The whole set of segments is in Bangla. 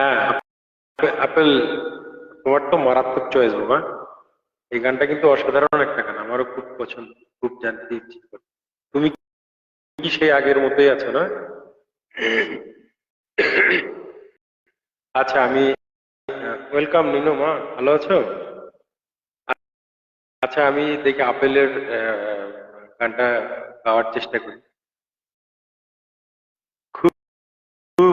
হ্যাঁ আপেল তোমার তো মারাত্মক চয়েস বাবা। এই গানটা কিন্তু অসাধারণ একটা গান, আমারও খুব পছন্দ, খুব জানতে ইচ্ছে করে। তুমি কি সেই আগের মতোই আছো, না? আচ্ছা আমি ওয়েলকাম নিনু মা, ভালো আছো? আচ্ছা আমি দেখি আপেলের গানটা গাওয়ার চেষ্টা করি। খুব খুব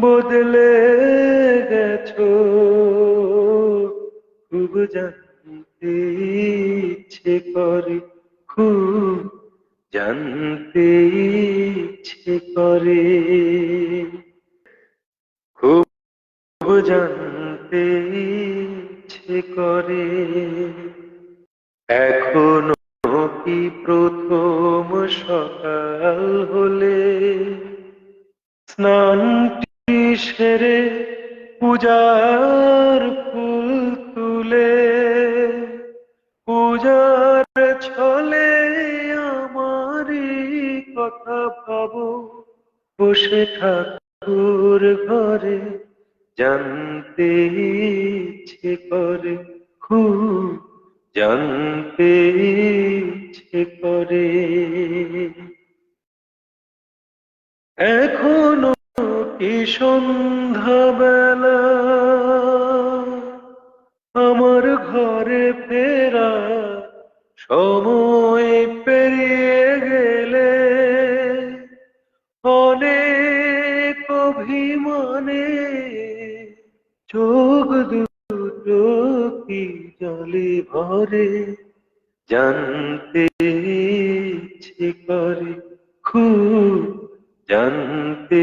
বদলে গেছো। খুব জানতে ইচ্ছে করে, খুব জানতে ইচ্ছে করে। খুব জানতে ইচ্ছে করে। এখনও কি প্রথম সকাল হলে স্নানটি সেরে পূজার ফুল তুলে, পূজার ছলে আমারই কথা ভাবো। বসে ঠাকুর ঘরে, জানতে ইচ্ছে করে খুব, জানতে ইচ্ছে করে এখনও কি সন্ধ্যাবেলা আমার ঘরে ফেরা সময় পেরিয়ে গেলে অনেক অভিমানে চোখ দুটো কি জলে ভরে জানতে ইচ্ছে করে, খুব জানতে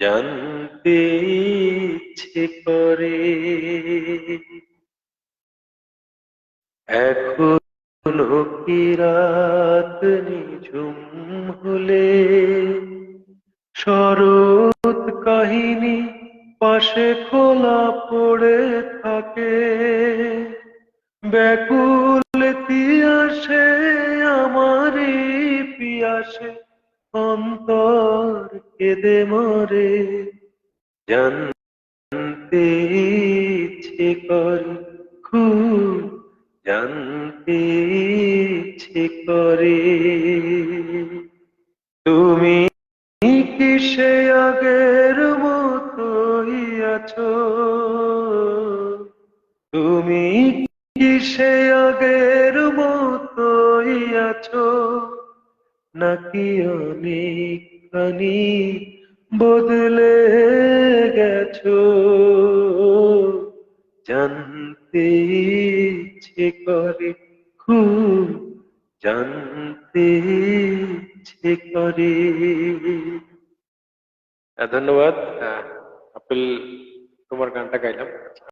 জানতে ইচ্ছে করে। এখনও কি রাত নিঝুম হলে শরৎ কাহিনী পাশে খোলা পড়ে থাকে। ব্যাকুল তিয়াসে আমারই পিয়াসে অন্তর কেঁদে মরে? জানতে ইচ্ছে করে খুব জানতে ইচ্ছে করে। তুমি কি সে আগের মতোই আছো? তুমি কি সে আগের মতোই আছো? নাকি অনেকখানি বদলে গেছো। জানতে ইচ্ছে করে, খুব জানতে ইচ্ছে করে। ধন্যবাদ। আপেল তোমার গানটা গাইলাম।